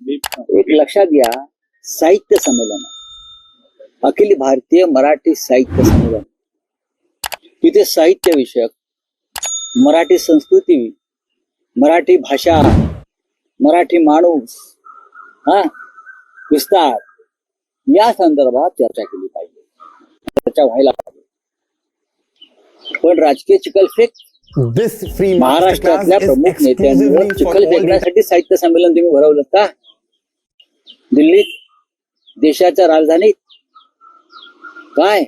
एक लक्षात घ्या साहित्य संमेलन. अखिल भारतीय मराठी साहित्य संमेलन. तिथे साहित्य विषयक मराठी संस्कृती मराठी भाषा मराठी माणूस हा विस्तार या संदर्भात चर्चा केली पाहिजे. चर्चा व्हायला पाहिजे. पण राजकीय masterclass महाराष्ट्रातल्या प्रमुख नेत्यांवर चिखल all फेकण्यासाठी साहित्य संमेलन तुम्ही भरवलं का? दिल्लीत देशाच्या राजधानीत. काय?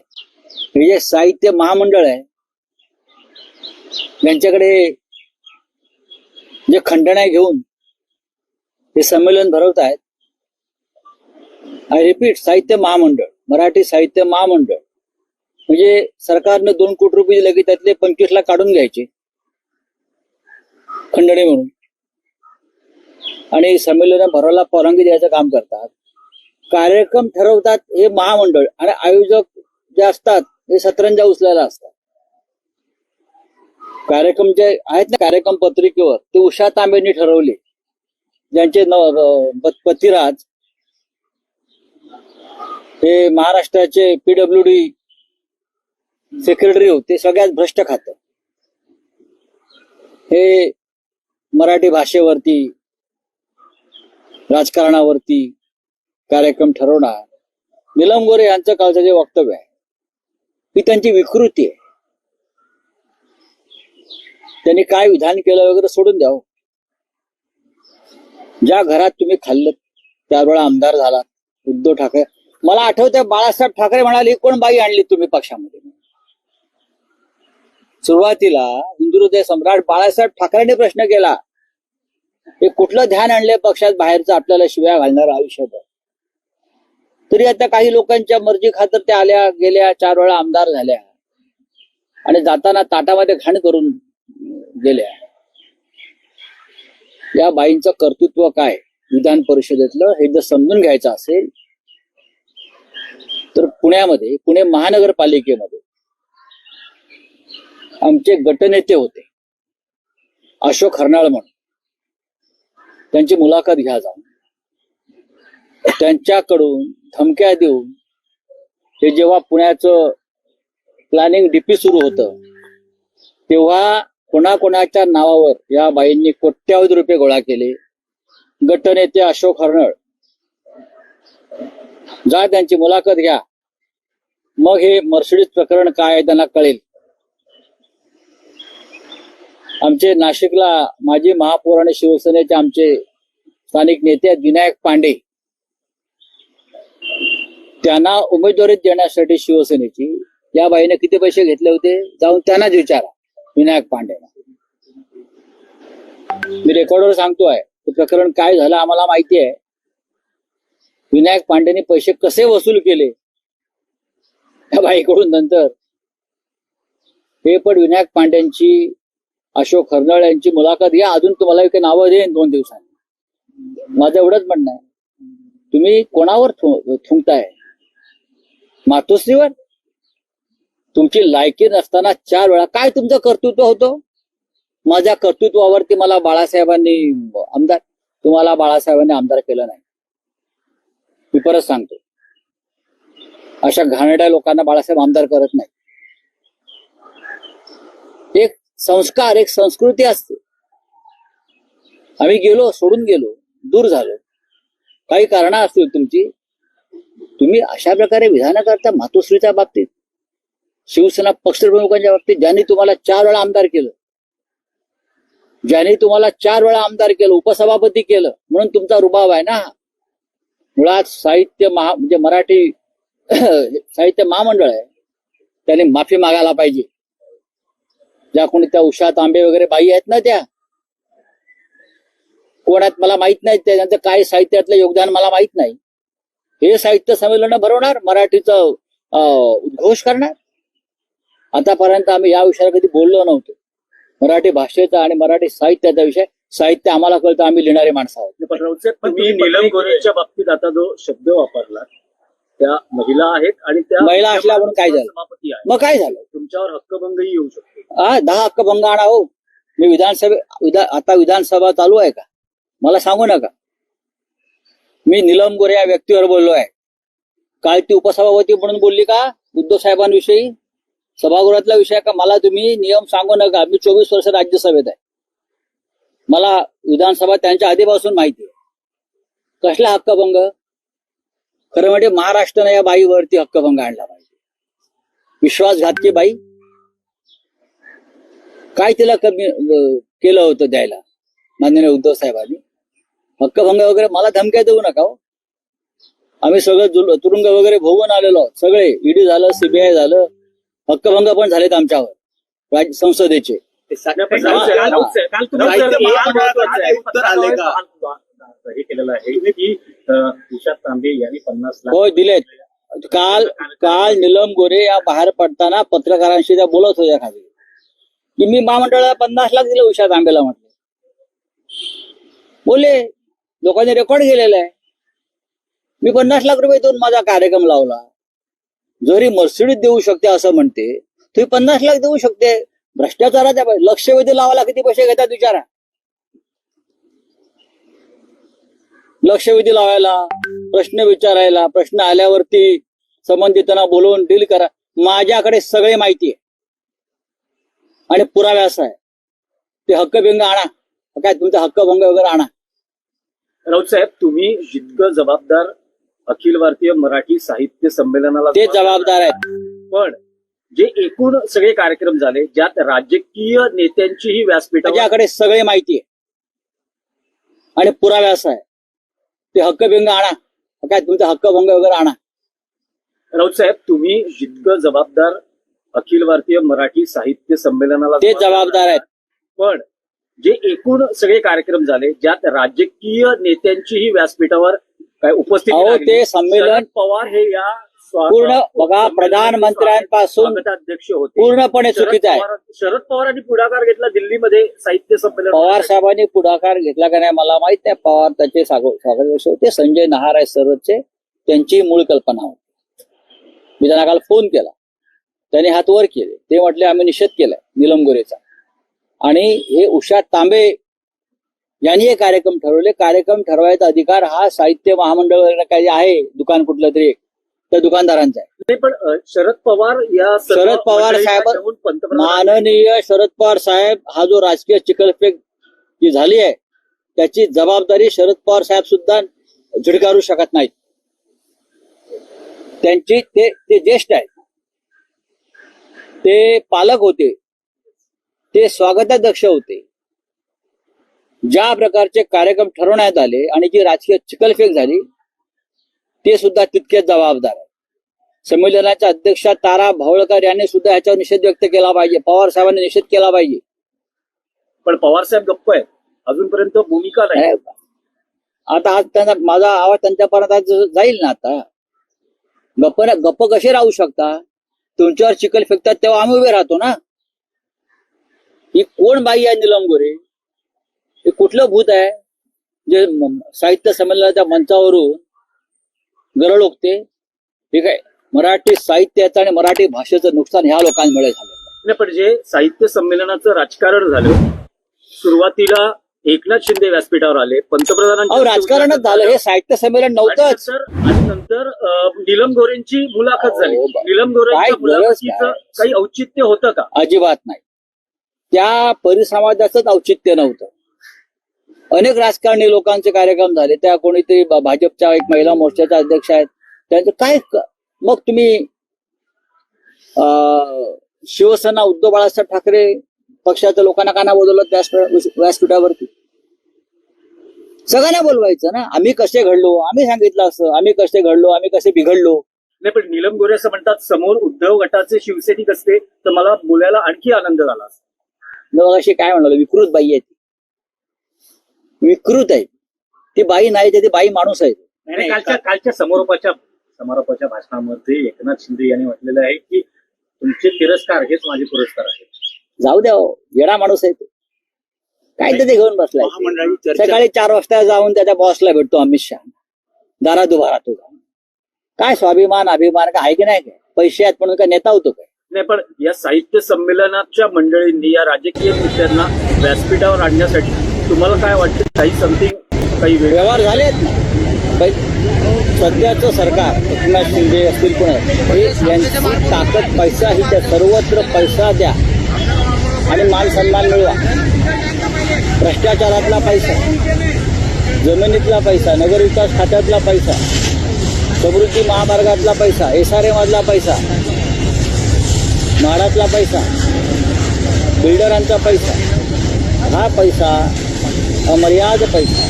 हे जे साहित्य महामंडळ आहे यांच्याकडे जे खंडण्या घेऊन हे संमेलन भरवत आहेत. आय रिपीट साहित्य महामंडळ मराठी साहित्य महामंडळ. म्हणजे सरकारनं दोन कोटी रुपये दिले की त्यातले पंचवीस लाख काढून घ्यायचे. खंडणी म्हणून. आणि संमेलन भरवायला परवानगी द्यायचं काम करतात. कार्यक्रम ठरवतात हे महामंडळ आणि आयोजक जे असतात हे सतरंजा उचलायला असतात. कार्यक्रम जे आहेत ना कार्यक्रम पत्रिकेवर ते उषा तांबेंनी ठरवले. ज्यांचे पतिराज हे महाराष्ट्राचे पीडब्ल्यू डी सेक्रेटरी होते सगळ्यात भ्रष्ट खात. हे मराठी भाषेवरती राजकारणावरती कार्यक्रम ठरवणार. निलम गोरे यांचं कालचं जे वक्तव्य आहे ही त्यांची विकृती आहे. त्यांनी काय विधान केलं वगैरे सोडून द्यावं हो. ज्या घरात तुम्ही खाल्लं त्यावेळा आमदार झाला उद्धव ठाकरे. मला आठवतंय बाळासाहेब ठाकरे म्हणाले कोण बाई आणली तुम्ही पक्षामध्ये? सुरुवातीला हिंदू हृदय सम्राट बाळासाहेब ठाकरेंनी प्रश्न केला हे कुठलं ध्यान आणलंय पक्षात बाहेरचं आपल्याला शिव्या घालणार आयुष्यभर? तरी आता काही लोकांच्या मर्जी खातर त्या आल्या गेल्या चार वेळा आमदार झाल्या. आणि जाताना ताटामध्ये घाण करून गेल्या. या बाईंचं कर्तृत्व काय? विधान परिषदेतलं हे जर समजून घ्यायचं असेल तर पुण्यामध्ये पुणे महानगरपालिकेमध्ये आमचे गटनेते होते. अशोक हरनाळ म्हणून. त्यांची मुलाखत घ्या जाऊन. त्यांच्याकडून धमक्या देऊन हे जेव्हा पुण्याचं प्लॅनिंग डीपी सुरू होतं तेव्हा कोणाकोणाच्या नावावर या बाईंनी कोट्यावधी रुपये गोळा केले. गटनेते अशोक हरनळ. जा त्यांची मुलाखत घ्या. मग हे मर्सिडीज प्रकरण काय आहे त्यांना कळेल. आमचे नाशिकला माजी महापौर आणि शिवसेनेचे आमचे स्थानिक नेते आहेत विनायक पांडे. त्यांना उमेदवारी देण्यासाठी शिवसेनेची या बाईने किती पैसे घेतले होते? जाऊन त्यांनाच विचारा विनायक पांडेना मी रेकॉर्डवर सांगतोय ते प्रकरण काय झालं आम्हाला माहिती आहे. विनायक पांडेने पैसे कसे वसूल केले? त्या बाईकडून नंतर. हे पण विनायक पांड्यांची अशोक हरनळ यांची मुलाखत घ्या. अजून तुम्हाला काही नावं देईन दोन दिवसांनी. माझं एवढंच म्हणणं आहे. तुम्ही कोणावर थुंकताय? मातोश्रीवर? तुमची लायकी नसताना चार वेळा काय तुमचं कर्तृत्व होतं? माझ्या कर्तृत्वावरती मला बाळासाहेबांनी आमदार तुम्हाला बाळासाहेबांनी आमदार केलं नाही. मी परत सांगतो. अशा घाणेरड्या लोकांना बाळासाहेब आमदार करत नाही एक संस्कार एक संस्कृती असते. आम्ही गेलो सोडून गेलो दूर झालो. काही कारण असतील तुमची. तुम्ही अशा प्रकारे विधान करता मातोश्रीच्या बाबतीत शिवसेना पक्षप्रमुखांच्या बाबतीत ज्यांनी तुम्हाला चार वेळा आमदार केलं ज्यांनी तुम्हाला चार वेळा आमदार केलं उपसभापती केलं म्हणून तुमचा रुबाब आहे ना? मुळात साहित्य महा म्हणजे मराठी साहित्य महामंडळ आहे. त्याने माफी मागायला पाहिजे. ज्या कोणी त्या उषा तांबे वगैरे बाई आहेत ना त्या? कोण आहेत मला माहीत नाही त्या- त्यांचं काय साहित्यातलं योगदान मला माहीत नाही. हे साहित्य संमेलन भरवणार मराठीचं अं, उद्घोष करणार. आतापर्यंत आम्ही या विषयावर कधी बोललो नव्हतो. मराठी भाषेचा आणि मराठी साहित्याचा विषय साहित्य आम्हाला कळतं आम्ही लिहिणारे माणसं आहोत. नीलम गोरेच्या बाबतीत आता जो शब्द वापरला त्या महिला आहेत आणि त्या महिला असल्या म्हणून काय झालं? सभापती आहे मग काय झालं? तुमच्यावर हक्कभंगही येऊ शकतो. हा दहा हक्क भंग आणा हो. मी विधानसभे विधा आता विधानसभा चालू आहे का? मला सांगू नका. मी निलम गोरे या व्यक्तीवर बोललो आहे. काल ती उपसभापती म्हणून बोलली का? उद्धव साहेबांविषयी? सभागृहातला विषय का? मला तुम्ही नियम सांगू नका. मी चोवीस वर्ष राज्यसभेत आहे. मला विधानसभा त्यांच्या आधीपासून माहिती आहे. कसला हक्कभंग खरं म्हणजे महाराष्ट्राने या बाईवरती हक्कभंग आणला पाहिजे. विश्वासघातकी बाई? काय तिला कमी केलं होतं द्यायला? माननीय उद्धव साहेबांनी. हक्कभंग वगैरे मला धमक्या देऊ नका हो. आम्ही सगळं जुल- तुरुंग वगैरे भोगून आलेलो आहोत. सगळे ईडी झालं सीबीआय झालं. हक्कभंग पण झालेत आमच्यावर. राज्य संसदेचे. काल हे केलेलं आहे. की तुषार तांबे यांनी पन्नास लाख होय दिलेत काल काल निलम गोरे या बाहेर पडताना पत्रकारांशी त्या बोलत होत्या खाली. की मी महामंडळाला पन्नास लाख दिले उषा तांबेला म्हटलं. बोले लोकांनी रेकॉर्ड केलेलं आहे. मी पन्नास लाख रुपये देऊन माझा कार्यक्रम लावला. जरी मर्सिडीज देऊ शकते असं म्हणते. तुम्ही पन्नास लाख देऊ शकते. भ्रष्टाचाराच्या लक्षवेधी लावायला किती पैसे घेतात विचारा लक्षवेधी लावायला प्रश्न विचारायला प्रश्न आल्यावरती संबंधितांना बोलवून डील करा. माझ्याकडे सगळे माहिती आहे. आणि पुराव्यास आहे. ते हक्कभंग आणा. काय तुमचा हक्कभंग वगैरे आणा. राऊत साहेब तुम्ही जितकं जबाबदार अखिल भारतीय मराठी साहित्य संमेलनाला ते जबाबदार आहेत. पण जे एकूण सगळे कार्यक्रम झाले ज्यात राजकीय नेत्यांचीही व्यासपीठावर माझ्याकडे सगळे माहिती आहे. आणि पुराव्यास आहे. ते हक्कभंग आणा. काय तुमचा हक्कभंग वगैरे आणा. राऊत साहेब तुम्ही जितकं जबाबदार अखिल भारतीय मराठी साहित्य संमेलनाला ते जबाबदार आहेत. पण जे एकूण सगळे कार्यक्रम झाले ज्यात राजकीय नेत्यांचीही व्यासपीठावर काय उपस्थिती. ते संमेलन पवार हे या पूर्ण बघा संमेलनाचे प्रधानमंत्र्यांपासून पूर्णपणे चुकीचं आहे. शरद पवारांनी पुढाकार घेतला दिल्लीमध्ये साहित्य संमेलन पवार साहेबांनी पुढाकार घेतला का नाही मला माहीत नाही. पवार त्याचे स्वागताध्यक्ष होते? संजय नहार आहे सरचे त्यांची मूळ कल्पना होती. मी त्यांना काल फोन केला. त्यांनी हात वर केले. ते म्हटले आम्ही निषेध केलाय निलम गोरेचा. आणि हे उषा तांबे यांनी हे कार्यक्रम ठरवले. कार्यक्रम ठरवायचा अधिकार हा साहित्य महामंडळ वगैरे काही आहे दुकान कुठलं तरी एक, त्या दुकानदारांचा आहे नाही पण अ, शरद पवार या सर्व शरद पवार मंडळींना साहेब- घेऊन पंतप्रधान माननीय शरद पवार साहेब हा जो राजकीय चिकलफेक जी झाली आहे त्याची जबाबदारी शरद पवार साहेब सुद्धा झिडकारू शकत नाहीत. त्यांची ते ते ज्येष्ठ आहेत. ते पालक होते. ते स्वागताध्यक्ष होते. ज्या प्रकारचे कार्यक्रम ठरवण्यात आले आणि जी राजकीय चिकलफेक झाली ते सुद्धा तितकेच जबाबदार आहे संमेलनाच्या अध्यक्षा तारा भावळकर यांनी सुद्धा याच्यावर निषेध व्यक्त केला पाहिजे. पवार साहेबांनी निषेध केला पाहिजे. पण पवार साहेब गप्प आहेत. अजूनपर्यंत भूमिका नाही. आता आज त्यांना माझा आवाज त्यांच्यापर्यंत आज जाईल ना आता. गप्प गप्प कसे राहू शकता? तुमच्यावर चिखल फेकतात तेव्हा आम्ही उभे राहतो ना. ही कोण बाई आहे निलम गोरे? हे कुठलं भूत आहे? जे साहित्य संमेलनाच्या मंचावरून गरळ ओकते ठीक आहे? मराठी साहित्याचं आणि मराठी भाषेचं नुकसान ह्या लोकांमुळे झालं नाही पण जे साहित्य संमेलनाचं राजकारण झालं सुरुवातीला एकनाथ शिंदे व्यासपीठावर आले पंतप्रधानांच्या अहो राजकारणच झालं हे साहित्य संमेलन नव्हतंच. नंतर आणि नंतर अ, नीलम गोरेंची मुलाखत झाली. अहो, बा- नीलम काय गोरेंच्या गरज मुलाखतीचं काय? काही औचित्य होतं का? अजिबात नाही. त्या परिसमाजाचंच औचित्य नव्हतं. अनेक राजकारणी लोकांचे कार्यक्रम झाले. त्या कोणीतरी भाजपच्या एक महिला मोर्चाच्या अध्यक्ष आहेत. त्यांचं काय मग तुम्ही अं, शिवसेना उद्धव बाळासाहेब ठाकरे पक्षाच्या लोकांना का नाही बोलवलं व्यासपीठ- व्यासपीठावरती? सगळ्यांना बोलवायचं ना. आम्ही कसे घडलो? आम्ही सांगितलं असं. आम्ही कसे घडलो? आम्ही कसे बिघडलो? नाही पण नीलम गोरे असं म्हणतात समोर उद्धव गटाचे शिवसैनिक असते तर मला बोलायला आणखी आनंद झाला असता. मग अशी काय म्हणाल? विकृत बाई आहे विकृत आहे. ती बाई नाही ती बाई माणूस आहे. आणि कालच्या कालच्या समारोपाच्या समारोपाच्या भाषणामध्ये एकनाथ शिंदे यांनी म्हटलेलं आहे की तुमचे तिरस्कार हेच माझे पुरस्कार आहेत. जाऊ द्या हो, येडा माणूस आहे तो. काय तर ते घेऊन बसलाय. महामंडळाची चर्चा सकाळी चार वाजता जाऊन त्याच्या बॉसला भेटतो अमित शहा. दारात उभा राहतो. जाऊन काय स्वाभिमान अभिमान काय आहे की नाही? काय पैसे आहेत म्हणून काय नेता होतो काय? नाही पण या साहित्य संमेलनाच्या मंडळींनी या राजकीय नेत्यांना व्यासपीठावर आणण्यासाठी तुम्हाला काय वाटतं? काही समथिंग काही वेळ व्यवहार झाले आहेत. ना बाई, सध्याचं सरकार एकनाथ शिंदे असतील पण हे यांची ताकद पैसा ही त्या सर्वत्र पैसा द्या. आणि मान सन्मान मिळवा. भ्रष्टाचारातला पैसा जमिनीतला पैसा नगरविकास खात्यातला पैसा समृद्धी महामार्गातला पैसा एस आर एमधला पैसा म्हाडातला पैसा बिल्डरांचा पैसा हा पैसा अमर्याद पैसा.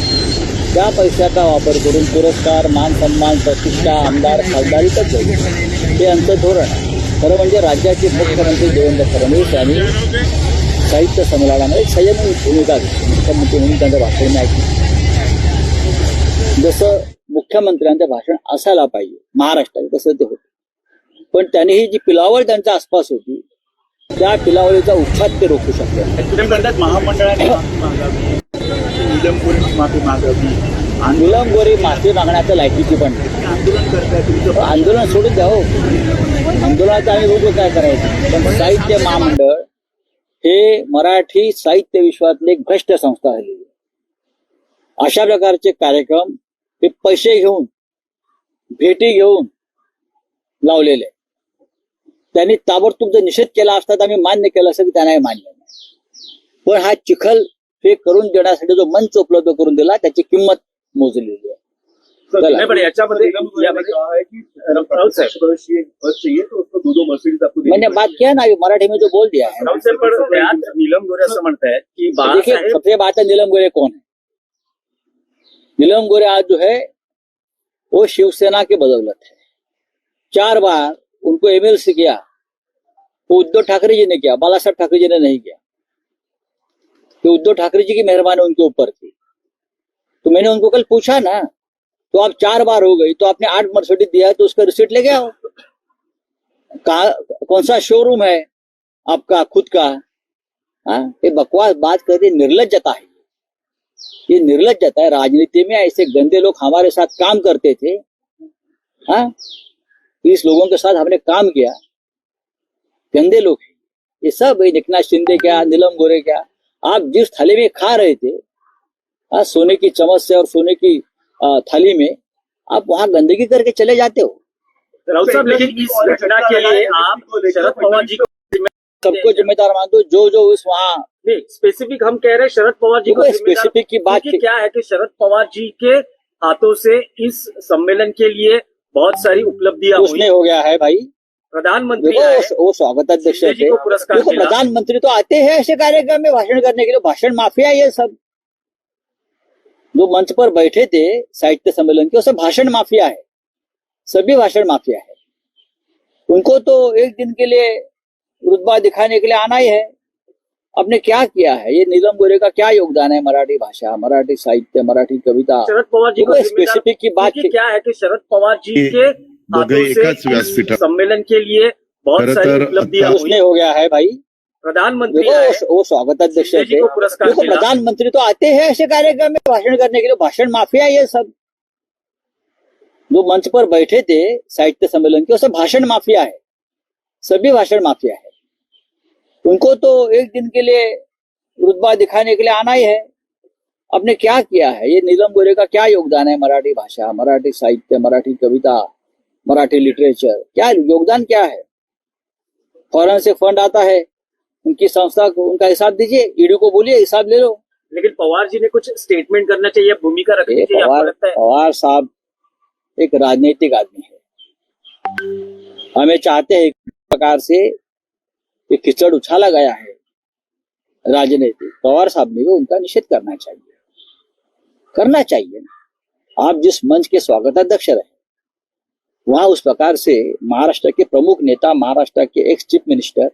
त्या पैशाचा वापर करून पुरस्कार मान सन्मान प्रतिष्ठा आमदार खासदारीतच जाईल हे आमचं धोरण आहे. खरं म्हणजे राज्याचे मुख्यमंत्री देवेंद्र फडणवीस यांनी साहित्य संमेलनामध्ये संयमी भूमिका घेतली. मुख्यमंत्री म्हणून त्यांचं भाषण ऐकलं जसं मुख्यमंत्र्यांचं भाषण असायला पाहिजे महाराष्ट्रात तसं ते होतं. पण त्यांनी ही जी पिलावळ त्यांच्या आसपास होती त्या पिलावळीचा उच्छाद ते रोखू शकले म्हणतात महामंडळाने निलंबुरीची माफी मागावी माफी मागण्याच्या लायकीची पण. आंदोलन करताय तुमचं आंदोलन सोडून द्या हो आंदोलनाचं आम्ही बघू काय करायचं पण साहित्य महामंडळ हे मराठी साहित्य विश्वातली एक भ्रष्ट संस्था आहे. अशा प्रकारचे कार्यक्रम हे पैसे घेऊन भेटी घेऊन लावलेले. त्यांनी ताबडतोब जर निषेध केला असता तर आम्ही मान्य केलं असं की त्यांनाही मान्य नाही पण हा चिखल हे करून देण्यासाठी जो मंच उपलब्ध करून दिला त्याची किंमत मोजलेली आहे. नाही याच्यामध्ये है तो मैंने बात किया ना मराठी में जो बोल दिया है नीलम गोरे असं म्हणतायत की देखिए सबसे बात है नीलम गोरे कौन है नीलम गोरे आज जो है वो शिवसेना के बदौलत है. चार बार उनको एमएलसी किया वो उद्धव ठाकरे जी ने किया बाला साहब ठाकरे जी ने नहीं किया. तो उद्धव ठाकरे जी की मेहरबानी उनके ऊपर थी। तो मैंने उनको कल पूछा ना तो आप चार बार हो गई तो आपने आठ मर्सिडीज दिया तो उसका रिसीट लेके आओ। कहा, कौन सा शोरूम है आपका, खुद का? हाँ ये बकवास बात करते निर्लजता है। ये निर्लजता है, राजनीति में ऐसे गंदे लोग हमारे साथ काम करते थे। हाँ इस लोगों के साथ हमने काम किया। गंदे लोग ये सब एक नाथ शिंदे क्या, नीलम गोरे क्या आप जिस थाली में खा रहे थे हाँ सोने की चम्मच से और सोने की आ, थाली में आप वहाँ गंदगी करके चले जाते हो। साहब लेकिन इस घटना के लिए आप शरद पवार जी को सबको जिम्मेदार मान दो जो जो उस वहाँ स्पेसिफिक हम कह रहे हैं शरद पवार जी को स्पेसिफिक की बात क्या है कि शरद पवार जी के हाथों से इस सम्मेलन के लिए बहुत सारी उपलब्धियाँ उसमें हो गया है भाई। प्रधानमंत्री वो- शिंदे थे देखो प्रधानमंत्री तो आते हैं ऐसे कार्यक्रम में भाषण करने के लिए। भाषण माफिया ये सब। जो मंच पर बैठे थे साहित्य सम्मेलन के वो सब भाषण माफिया है। सभी भाषण माफिया है। उनको तो एक दिन के लिए रुतबा दिखाने के लिए आना ही है। आपने क्या किया है? ये नीलम गोरे का क्या योगदान है? मराठी भाषा मराठी साहित्य मराठी कविता। शरद पवार जी को स्पेसिफिक की बात क्या है कि शरद पवार जी। के एकाच इस व्यासपीठावर- सम्मेलन के लिए बहुत सारी उपलब्धियाँ हो गया है भाई। प्रधानमंत्री वो- स्वागताध्यक्ष पुरस्कार देखो प्रधानमंत्री तो आते हैं ऐसे कार्यक्रम में भाषण करने के लिए। भाषण माफिया ये सब। जो मंच पर बैठे थे साहित्य सम्मेलन के सब भाषण माफिया है। सभी भाषण माफिया है। उनको तो एक दिन के लिए रुतबा दिखाने के लिए आना ही है। आपने क्या किया है? ये नीलम गोरे का क्या योगदान है? मराठी भाषा मराठी साहित्य मराठी कविता। मराठी लिटरेचर क्या योगदान क्या है? फॉरन से फंड आता है। उनकी संस्था को उनका हिसाब दीजिए। ईडी को बोलिए हिसाब ले लो। लेकिन पवार जी ने कुछ स्टेटमेंट करना चाहिए भूमिका रखनी चाहिए पवार पवार साहब एक राजनीतिक आदमी है। हमें चाहते हैं एक प्रकार से ये कीचड़ उछाला गया है राजनीतिक पवार साहब ने भी उनका निषेध करना चाहिए। करना चाहिए आप जिस मंच के स्वागताध्यक्ष रहे वहाँ उस प्रकार से महाराष्ट्र के प्रमुख नेता महाराष्ट्र के ex chief minister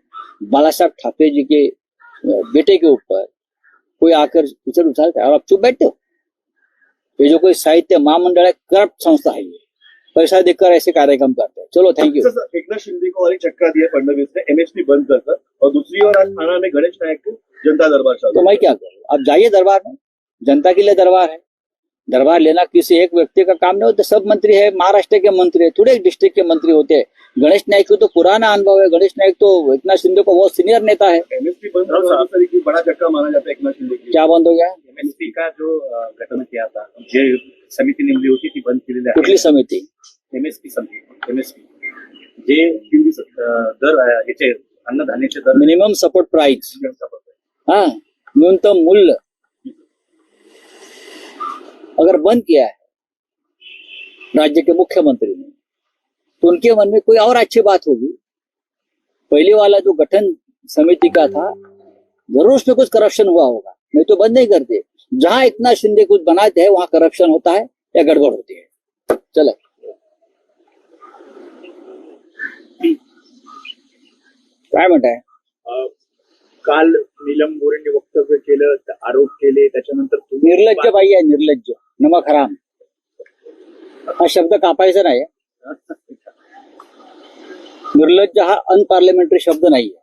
Bala Saheb Thackeray ji के बेटे के ऊपर कोई आकर कीचड़ उछालता है और आप चुप बैठते हो? ये जो कोई साहित्य महामंडल है करप्ट संस्था है ये। पैसा देकर ऐसे कार्यक्रम करते हैं। चलो थैंक यू एक एकनाथ शिंदे को और एक चक्का दिया फडणवीस ने एमएसपी बंद कर और दूसरी ओर आज थाना में गणेश नायक को जनता दरबार तो मैं क्या करूँ? अब जाइए दरबार में। जनता के लिए दरबार है। दरबार लेना किसी एक व्यक्ति का काम नहीं होता सब मंत्री है महाराष्ट्र के मंत्री है थोड़े एक डिस्ट्रिक्ट के मंत्री होते हैं। गणेश नायक को तो पुराना अनुभव है गणेश नायक तो एकनाथ शिंदे को बहुत सीनियर नेता है। एक बड़ा चक्का माना जाता है एकनाथ शिंदे के लिए। क्या बंद हो गया? एमएसपी का जो गठन किया था जे समिती नेमली होती ती बंद केलेली आहे कुठली समिती? एमएसपी समिती एमएसपी। जे अं, दर अं, ह्याचे अन्नधान्याचे दर। मिनिमम सपोर्ट प्राइस हाँ न्यूनतम मूल्य। अगर बंद किया है राज्य के मुख्यमंत्री ने तो उनके मन में कोई और अच्छी बात होगी। पहले वाला जो गठन समिति का था ज़रूर उसमें कुछ करप्शन हुआ होगा। नहीं तो बंद नहीं करते। जहाँ इतना शिंदे कुछ बनाते हैं वहाँ करप्शन होता है या गड़बड़ होती है। चलो। काय म्हणताय अ, काल नीलम गोरेंनी वक्तव्य केलं आरोप केले त्याच्यानंतर निर्लज्ज बाई आहे निर्लज्ज. नमक हराम. हा शब्द कापायचा नाही. निर्लज्ज हा अनपार्लिमेंटरी शब्द नाहीये.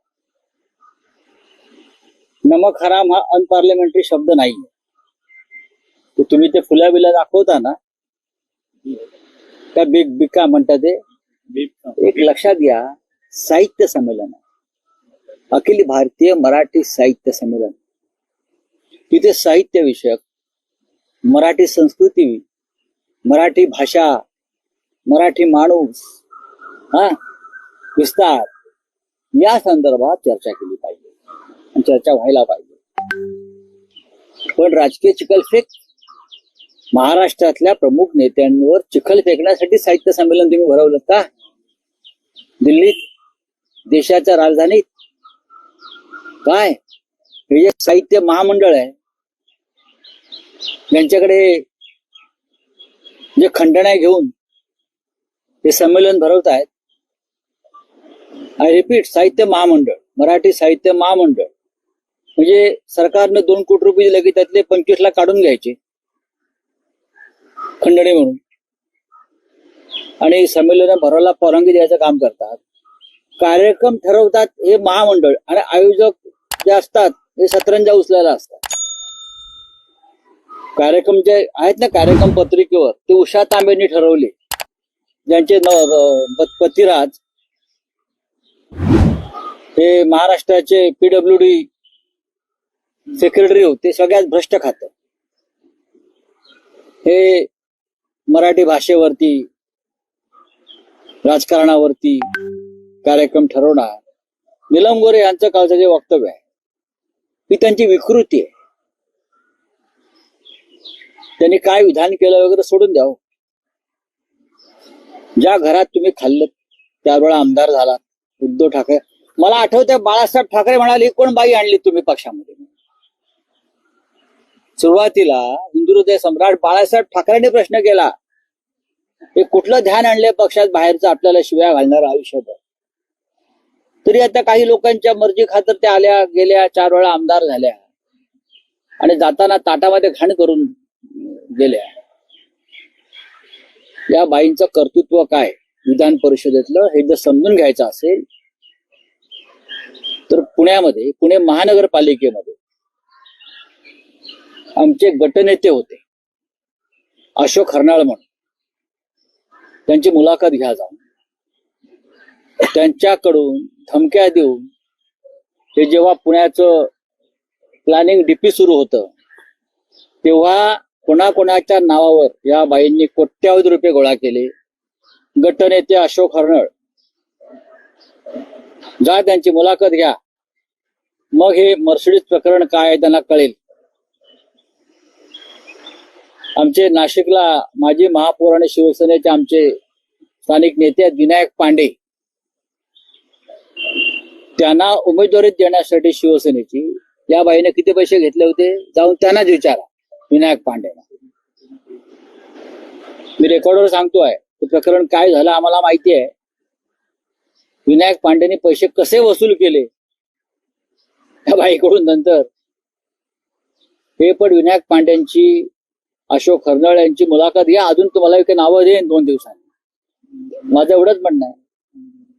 नमक हराम हा अनपार्लिमेंटरी शब्द नाहीये. तो तुम्ही ते फुल्या बिल्या दाखवता ना? त्या बिग बिग का म्हणता ते एक लक्षात घ्या साहित्य संमेलन. अखिल भारतीय मराठी साहित्य संमेलन. तिथे साहित्य विषयक मराठी संस्कृती मराठी भाषा मराठी माणूस हा विस्तार या संदर्भात चर्चा केली पाहिजे चर्चा व्हायला पाहिजे. पण राजकीय चिखलफेक महाराष्ट्रातल्या प्रमुख नेत्यांवर चिखल फेकण्यासाठी साहित्य संमेलन तुम्ही भरवलं का? दिल्लीत देशाच्या राजधानीत काय? हे जे साहित्य महामंडळ आहे यांच्याकडे जे खंडण्या घेऊन ते संमेलन भरवत आहेत आय रिपीट साहित्य महामंडळ मराठी साहित्य महामंडळ म्हणजे सरकारने दोन कोटी रुपये दिले की त्यातले पंचवीस लाख काढून घ्यायचे खंडणी म्हणून. आणि संमेलन भरवायला परवानगी द्यायचं काम करतात. कार्यक्रम ठरवतात हे महामंडळ आणि आयोजक जे असतात हे सतरंजा उचलायला असतात. कार्यक्रम जे आहेत ना कार्यक्रम पत्रिकेवर ते उषा तांबेंनी ठरवले. ज्यांचे पतिराज हे महाराष्ट्राचे पीडब्ल्यू डी सेक्रेटरी होते सगळ्यात भ्रष्ट खात. हे मराठी भाषेवरती राजकारणावरती कार्यक्रम ठरवणार. निलम गोरे यांचं कालचं जे वक्तव्य आहे ही त्यांची विकृती आहे. त्यांनी काय विधान केलं वगैरे सोडून द्यावं. ज्या घरात तुम्ही खाल्लं त्यावेळेला आमदार झाला उद्धव ठाकरे. मला आठवतंय बाळासाहेब ठाकरे म्हणाले कोण बाई आणली तुम्ही पक्षामध्ये? सुरुवातीला हिंदू हृदय सम्राट बाळासाहेब ठाकरेंनी प्रश्न केला हे कुठलं ध्यान आणलंय पक्षात बाहेरचं आपल्याला शिव्या घालणार आयुष्यभर? तरी आता काही लोकांच्या मर्जी खातर त्या आल्या गेल्या चार वेळा आमदार झाल्या. आणि जाताना ताटामध्ये घाण करून गेल्या. या बाईंचं कर्तृत्व काय? विधान परिषदेतलं हे जर समजून घ्यायचं असेल तर पुण्यामध्ये पुणे महानगरपालिकेमध्ये आमचे गटनेते होते. अशोक हरनाळ म्हणून. त्यांची मुलाखत घ्या जाऊन. त्यांच्याकडून धमक्या देऊन हे जेव्हा पुण्याचं प्लॅनिंग डीपी सुरू होतं तेव्हा कोणाकोणाच्या नावावर या बाईंनी कोट्यावधी रुपये गोळा केले. गटनेते अशोक हर्नळ. जा त्यांची मुलाखत घ्या. मग हे मर्सिडीज प्रकरण काय आहे त्यांना कळेल. आमचे नाशिकला माजी महापौर आणि शिवसेनेचे आमचे स्थानिक नेते विनायक पांडे. त्यांना उमेदवारी देण्यासाठी शिवसेनेची या बाईने किती पैसे घेतले होते जाऊन त्यांनाच विचारा विनायक पांडेना. मी रेकॉर्डवर सांगतोय ते प्रकरण काय झालं आम्हाला माहिती आहे. विनायक पांडेने पैसे कसे वसूल केले? त्या बाईकडून नंतर. हे पण विनायक पांड्यांची अशोक हरनळ यांची मुलाखत घ्या अजून तुम्हाला एक नावं देईन दोन दिवसांनी. माझं एवढंच म्हणणं आहे.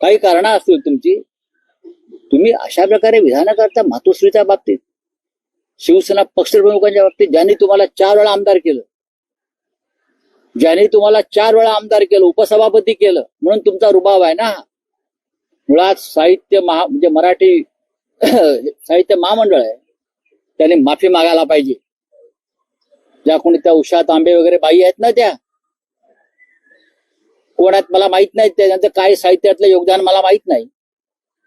काही कारण असतील तुमची तुम्ही अशा प्रकारे विधानं करता मातोश्रीच्या बाबतीत शिवसेना पक्षप्रमुखांच्या बाबतीत ज्यांनी तुम्हाला चार वेळा आमदार केलं ज्यांनी तुम्हाला चार वेळा आमदार केलं उपसभापती केलं म्हणून तुमचा रुबाब आहे ना? मुळात साहित्य महा म्हणजे मराठी साहित्य महामंडळ आहे त्याने माफी मागायला पाहिजे. ज्या कोणी त्या उषा तांबे वगैरे बाई आहेत ना त्या कोणात मला माहीत नाही त्यांचं काय साहित्यातलं योगदान मला माहीत नाही.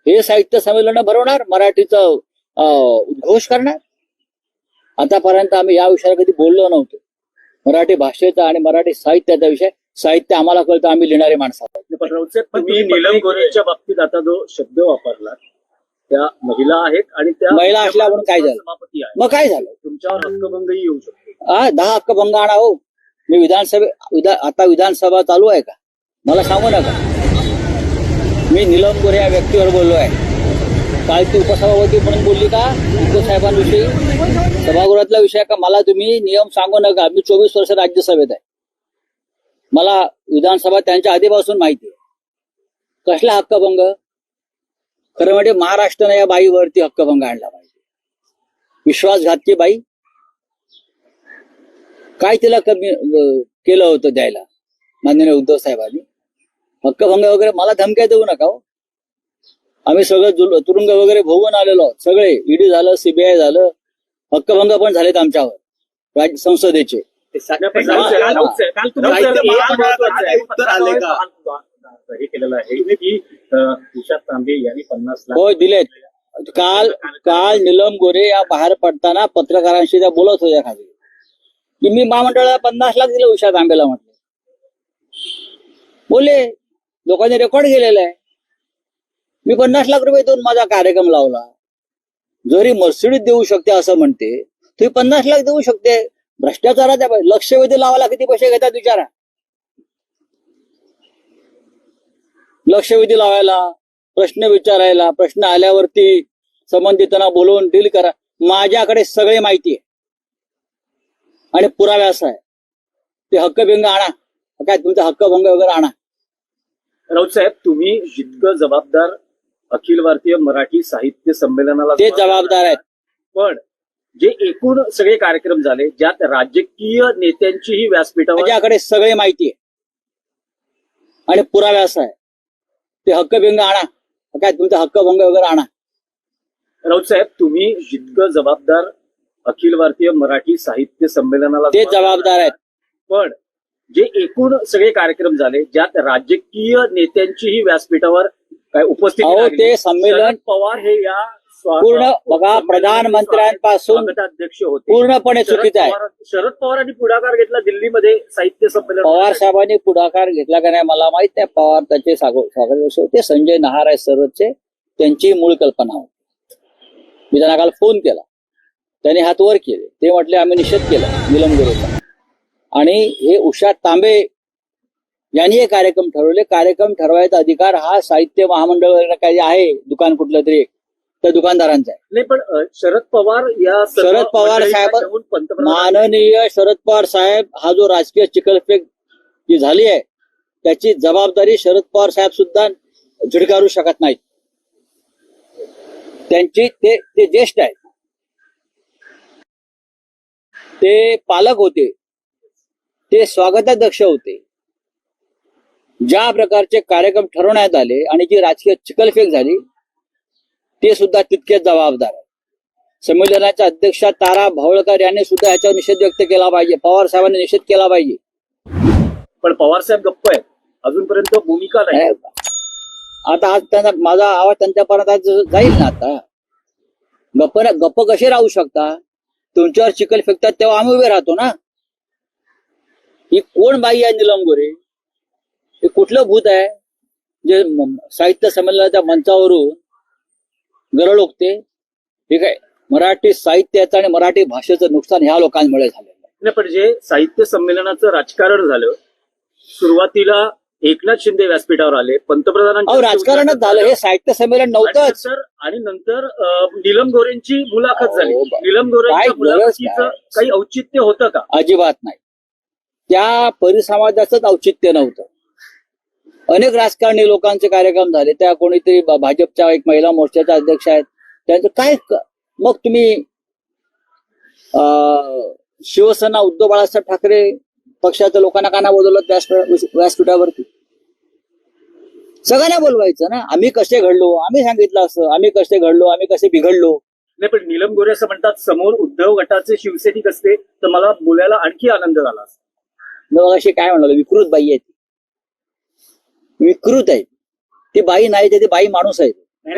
हे साहित्य संमेलन भरवणार मराठीचं अं, उद्घोष करणार. आतापर्यंत आम्ही या विषयावर कधी बोललो नव्हतो. मराठी भाषेचा आणि मराठी साहित्याचा विषय साहित्य आम्हाला कळतं आम्ही लिहिणारे माणसं नीलम गोरेच्या बाबतीत आता जो शब्द वापरला त्या महिला आहेत आणि त्या महिला असल्या म्हणून काय झालं? मग काय झालं? तुमच्यावर हक्कभंगही येऊ शकतो. हा दहा हक्क भंग आणा हो. मी विधानसभे विधा आता विधानसभा चालू आहे का? मला सांगू नका. मी निलम गोरे या व्यक्तीवर बोललो आहे. काल ती उपसभापती म्हणून बोलली का? उपसाहेबांविषयी सभागृहातला विषय का? मला तुम्ही नियम सांगू नका. मी चोवीस वर्ष राज्यसभेत आहे. मला विधानसभा त्यांच्या आधीपासून माहिती आहे. कसला हक्कभंग? खरं म्हणजे महाराष्ट्राने या बाईवरती हक्कभंग आणला पाहिजे. विश्वासघातकी बाई. काय तिला कमी केलं होतं द्यायला? माननीय उद्धव साहेबांनी. हक्कभंग वगैरे मला धमक्या देऊ नका हो. आम्ही सगळं जुल- तुरुंग वगैरे भोगून आलेलो आहोत. सगळे ईडी झालं सीबीआय झालं. हक्कभंग पण झालेत आमच्यावर. राज्य संसदेचे. हे होय दिलेत. काल काल निलम गोरे या बाहेर पडताना पत्रकारांशी त्या बोलत होत्या खाली. की मी महामंडळाला पन्नास लाख दिले उषा तांबेला म्हटलं. बोले लोकांनी रेकॉर्ड केलेलं आहे. मी पन्नास लाख रुपये देऊन माझा कार्यक्रम लावला. जरी मर्सिडीज देऊ शकते असं म्हणते. तुम्ही पन्नास लाख देऊ शकते. भ्रष्टाचारात लक्षवेधी लावायला किती पैसे घेतात विचारा लक्षवेधी लावायला प्रश्न विचारायला प्रश्न आल्यावरती संबंधितांना बोलवून डील करा. माझ्याकडे सगळे माहिती आहे. आणि पुराव्या असा आहे. ते हक्कभंग आणा. काय तुमचा हक्कभंग वगैरे आणा. राऊत साहेब तुम्ही जितकं जबाबदार अखिल भारतीय मराठी साहित्य संमेलनाला ते जबाबदार आहेत. पण जे एकूण सगळे कार्यक्रम झाले ज्यात राजकीय नेत्यांचीही व्यासपीठावर माझ्याकडे सगळे माहिती आहे. आणि पुरावे असं आहे. ते हक्कभंग आणा. काय तुमचा हक्कभंग वगैरे आणा. राऊत साहेब तुम्ही जितकं जबाबदार अखिल भारतीय मराठी साहित्य संमेलनाला ते जबाबदार आहेत. पण जे एकूण सगळे कार्यक्रम झाले ज्यात राजकीय नेत्यांचीही व्यासपीठावर काय उपस्थिती. ते संमेलन पवार हे या पूर्ण बघा प्रधानमंत्र्यांपासून होते. पूर्णपणे चुकीचं आहे. शरद पवारांनी पुढाकार घेतला दिल्लीमध्ये साहित्य संमेलन. पवार साहेबांनी पुढाकार घेतला का नाही मला माहीत नाही. पवार त्याचे स्वागत होते. संजय नहार आहे सरचे त्यांची मूळ कल्पना होती. मी त्यांना काल फोन केला. त्यांनी हात वर केले. ते म्हटले आम्ही निषेध केला. निलम गुरुचा आणि हे उषा तांबे यांनी हे कार्यक्रम ठरवले. कार्यक्रम ठरवायचा अधिकार हा साहित्य महामंडळ काही आहे दुकान कुठलं तरी एक, त्या दुकानदारांचा आहे. नाही पण शरद पवार या शरद पवार साहेब- माननीय शरद पवार साहेब हा जो राजकीय चिकलफेक जी झाली आहे त्याची जबाबदारी शरद पवार साहेब सुद्धा झिडकारू शकत नाहीत. त्यांची ते ते ज्येष्ठ आहेत. ते पालक होते. ते स्वागताध्यक्ष होते. ज्या प्रकारचे कार्यक्रम ठरवण्यात आले आणि जी राजकीय चिकलफेक झाली ते सुद्धा तितकेच जबाबदार आहे संमेलनाच्या अध्यक्षा तारा भावळकर यांनी सुद्धा ह्याच्यावर निषेध व्यक्त केला पाहिजे. पवार साहेबांनी निषेध केला पाहिजे. पण पवार साहेब गप्प आहेत. अजूनपर्यंत भूमिका नाही. आता आज त्यांना माझा आवाज त्यांच्यापर्यंत आज जाईल ना आता? गप्प गप्प कसे राहू शकता? तुमच्यावर चिकल फेकतात तेव्हा आम्ही उभे राहतो ना? ही कोण बाई आहे निलम गोरे? हे कुठलं भूत आहे? जे साहित्य संमेलनाच्या मंचावरून गरळ ओकते ठीक आहे मराठी साहित्याचं आणि मराठी भाषेचं नुकसान ह्या लोकांमुळे झालेलं पण जे साहित्य संमेलनाचं राजकारण झालं सुरुवातीला एकनाथ शिंदे व्यासपीठावर आले पंतप्रधानांच्या अहो राजकारणच झालं हे साहित्य संमेलन आणि नव्हतंच नंतर आणि नंतर नीलम गोरेंची मुलाखत झाली. नीलम काय काय? काही औचित्य होतं का? अजिबात नाही. त्या परिसमाजाचंच औचित्य नव्हतं. अनेक राजकारणी लोकांचे कार्यक्रम झाले. त्या कोणीतरी भाजपच्या एक महिला मोर्चाच्या अध्यक्ष आहेत. त्यांचं काय मग तुम्ही शिवसेना उद्धव बाळासाहेब ठाकरे पक्षाच्या लोकांना का नाही बोलवलं व्यासपीठावरती? सगळ्यांना बोलवायचं ना? आम्ही कसे घडलो? आम्ही सांगितलं असं. आम्ही कसे घडलो? आम्ही कसे बिघडलो? नाही पण नीलम गोरे असं म्हणतात समोर उद्धव गटाचे शिवसैनिक असते तर मला बोलायला आणखी आनंद झाला असता. मग अशी काय म्हणाल विकृत बाई आहे ती. विकृत आहे. ती बाई नाही ती बाई माणूस आहे.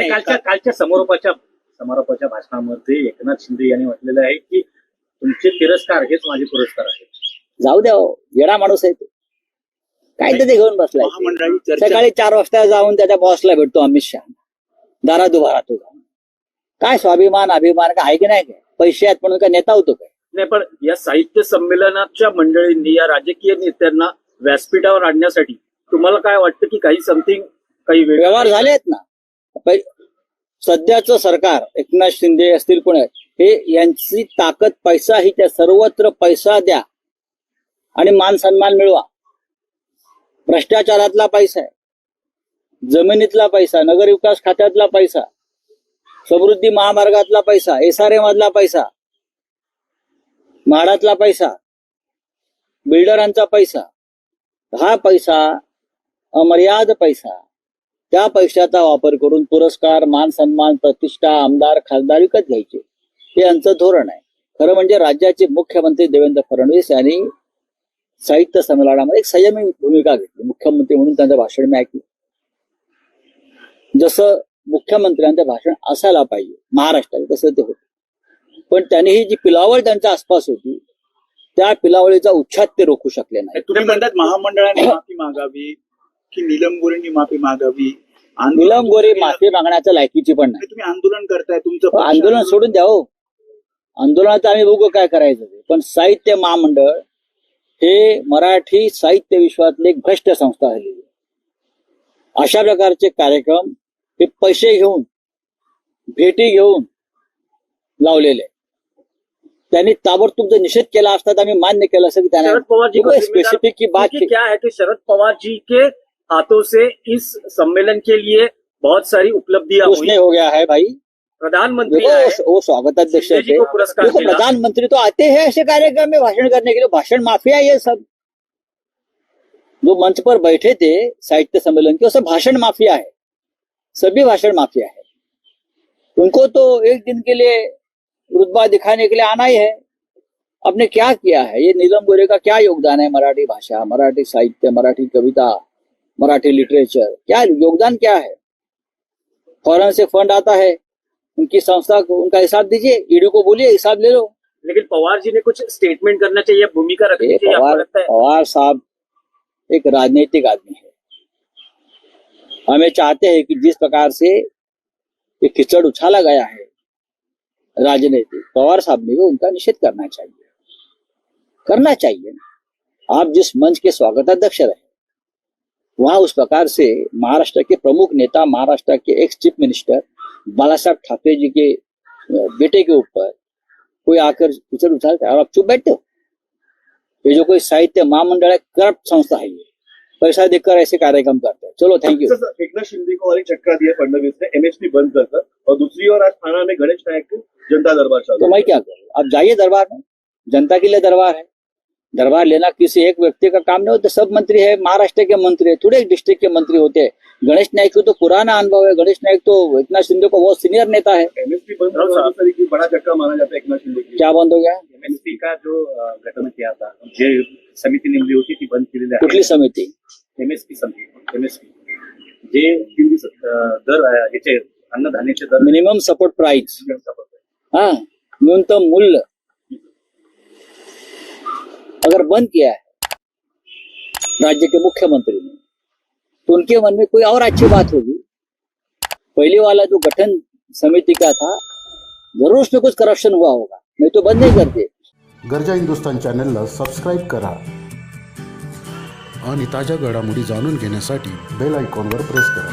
कालच्या कालच्या समारोपाच्या समारोपाच्या भाषणामध्ये एकनाथ शिंदे यांनी म्हटलेलं आहे की तुमचे तिरस्कार हेच माझे पुरस्कार आहेत. जाऊ द्या हो, येडा माणूस आहे तो. काय तर ते घेऊन बसलाय ते. सकाळी चार वाजता जाऊन त्याच्या बॉसला भेटतो अमित शहा. दारात उभा राहतो. जाऊन काय स्वाभिमान अभिमान काय आहे की नाही? काय पैसे आहेत म्हणून काय नेता होतो काय? नाही पण या साहित्य संमेलनाच्या मंडळींनी या राजकीय नेत्यांना व्यासपीठावर आणण्यासाठी तुम्हाला काय वाटतं की काही समथिंग काही व्यवहार झाले आहेत ना. सध्याचं सरकार एकनाथ शिंदे असतील कोण हे यांची ताकद पैसा ही त्या सर्वत्र पैसा द्या आणि मान सन्मान मिळवा. भ्रष्टाचारातला पैसा आहे. जमिनीतला पैसा नगर विकास खात्यातला पैसा समृद्धी महामार्गातला पैसा एस आर मधला पैसा माडातला पैसा बिल्डरांचा पैसा हा पैसा अमर्याद पैसा त्या पैशाचा वापर करून पुरस्कार मान सन्मान प्रतिष्ठा आमदार खासदार विकत घ्यायचे. हे यांचं धोरण आहे. खरं म्हणजे राज्याचे मुख्यमंत्री देवेंद्र फडणवीस यांनी साहित्य संमेलनामध्ये एक संयमी भूमिका घेतली. मुख्यमंत्री म्हणून त्यांचं भाषण मी ऐकलं. जसं मुख्यमंत्र्यांचं भाषण असायला पाहिजे महाराष्ट्रात तसं ते होतं. पण त्यांनी ही जी पिलावळ त्यांच्या आसपास होती त्या पिलावळीचा उच्छाद ते रोखू शकले नाही. तुम्ही म्हणतात महामंडळाने माफी मागावी की निलम गोरेंनी माफी मागावी आंदोलन निलम गोरे माफी मागण्याच्या लायकीची पण नाही. तुम्ही आंदोलन करताय तुमचं आंदोलन सोडून द्या हो. आंदोलनात आम्ही बघू काय करायचं ते. पण साहित्य महामंडळ हे मराठी साहित्य विश्वातली एक भ्रष्ट संस्था झाली अशा प्रकारचे कार्यक्रम हे पैसे घेऊन भेटी घेऊन लावलेले त्यांनी ताबडतोब जर निषेध केला असता तर आम्ही मान्य केलं असं की शरद त्यांना पवार जी को स्पेसिफिक की बात क्या है कि शरद पवार जी के हाथों से इस सम्मेलन के लिए बहुत सारी उपलब्धियाँ नहीं हो गया है भाई। प्रधानमंत्री वो- स्वागताध्यक्ष थे। पुरस्कार प्रधानमंत्री तो आते हैं ऐसे कार्यक्रम में भाषण करने के लिए। भाषण माफिया ये सब। जो मंच पर बैठे थे साहित्य सम्मेलन के वो सब भाषण माफिया है। सभी भाषण माफिया है। उनको तो एक दिन के लिए रुतबा दिखाने के लिए आना ही है। आपने क्या किया है? ये नीलम गोरे का क्या योगदान है? मराठी भाषा मराठी साहित्य मराठी कविता मराठी लिटरेचर क्या योगदान क्या है? फॉरन से फंड आता है। उनकी संस्था को उनका हिसाब दीजिए। ईडी को बोलिए हिसाब ले लो। लेकिन पवार जी ने कुछ स्टेटमेंट करना चाहिए भूमिका रखनी चाहिए पवार है? पवार साहब एक राजनीतिक आदमी है। हमें चाहते हैं कि जिस प्रकार से ये खिचड़ उछाला गया है राजनीतिक पवार साहब ने भी उनका निषेध करना चाहिए। करना चाहिए आप जिस मंच के स्वागताध्यक्ष रहे, वहाँ उस प्रकार से महाराष्ट्र के प्रमुख नेता, महाराष्ट्र के ex chief minister Bala Saheb Thackeray ji के बेटे के ऊपर कोई आकर उछालता है और आप चुप बैठते हो? ये जो कोई साहित्य महामंडल है, करप्ट संस्था है ये। पैसा देकर ऐसे कार्यक्रम करते हैं। चलो थैंक यू एक एकनाथ शिंदे को और एक चक्का दिया फडणवीस ने एमएसपी बंद कर कर और दूसरी ओर आज थाना में गणेश नायक जनता दरबार तो मैं क्या करूँ? आप जाइए दरबार में। जनता के लिए दरबार है। दरबार लेना किसी एक व्यक्ति का काम नहीं होता सब मंत्री है महाराष्ट्र के मंत्री है थोड़े एक डिस्ट्रिक्ट के मंत्री होते हैं। गणेश नायक को तो पुराना अनुभव है गणेश नायक तो एकनाथ शिंदे को बहुत सीनियर नेता है। एमएसपी बंद हाँ, बड़ा चक्का माना जाता है एकनाथ शिंदे क्या बंद हो गया? एमएसपी का जो गठन किया था जे समिती नेमली होती ती बंद केलेली कुठली आहे समिती? एमएसपी समिती एमएसपी। जे हिंदी स- अ, दर याचे अन्नधान्याचे दर। मिनिमम सपोर्ट प्राइस हाँ न्यूनतम मूल्य। अगर बंद किया है राज्य के मुख्यमंत्री ने तो उनके मन में कोई और अच्छी बात होगी। पहले वाला जो गठन समिति का था जरूर उसमें कुछ करप्शन हुआ होगा नहीं तो बंद नहीं करते। गरजा हिंदुस्तान चॅनलला सबस्क्राईब करा आणि ताज्या घडामोडी जाणून घेण्यासाठी बेल आयकॉनवर प्रेस करा.